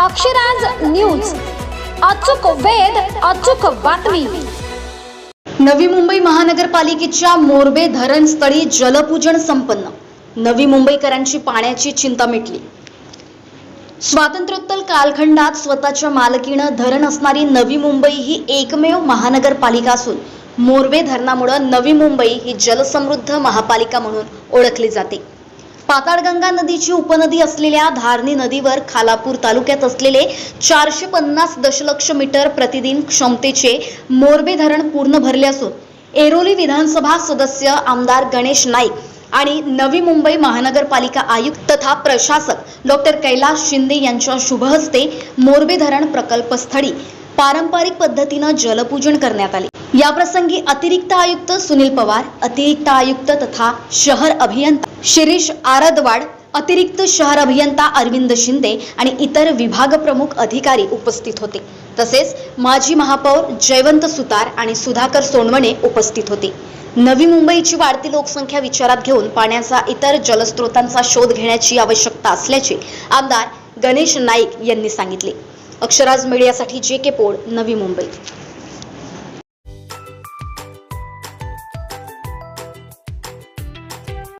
Akshraj news. अचूक वेद अचूक बातमी. नवी मुंबई महानगरपालिकेच्या मोरबे धरणस्थळी जलपूजन संपन्न. नवी मुंबईकरांची पाण्याची चिंता मिटली. स्वातंत्र्योत्तर कालखंडात स्वतःच्या मालकीनं धरण असणारी नवी मुंबई ही एकमेव महानगरपालिका असून मोरबे धरणामुळं नवी मुंबई ही जलसमृद्ध महापालिका म्हणून ओळखली जाते. पाताळगंगा नदीची उपनदी असलेल्या धारणी नदीवर खालापूर तालुक्यात असलेले चारशे पन्नास दशलक्ष मीटर प्रतिदिन क्षमतेचे मोरबे धरण पूर्ण भरले असून एरोली विधानसभा सदस्य आमदार गणेश नाईक आणि नवी मुंबई महानगरपालिका आयुक्त तथा प्रशासक डॉक्टर कैलास शिंदे यांच्या शुभहस्ते मोरबे धरण प्रकल्पस्थळी पारंपरिक पद्धतीनं जलपूजन करण्यात आले. याप्रसंगी अतिरिक्त आयुक्त सुनील पवार अतिरिक्त आयुक्त तथा शहर अभियंता शिरीष आरदवाड अतिरिक्त शहर अभियंता अरविंद शिंदे आणि इतर विभाग प्रमुख अधिकारी उपस्थित होते. तसेच माजी महापौर जयवंत सुतार आणि सुधाकर सोनवणे उपस्थित होते. नवी मुंबईची वाढती लोकसंख्या विचारात घेऊन पाण्याचा इतर जलस्रोतांचा शोध घेण्याची आवश्यकता असल्याचे आमदार गणेश नाईक यांनी सांगितले. अक्षराज मीडियासाठी जे के पोळ नवी मुंबई.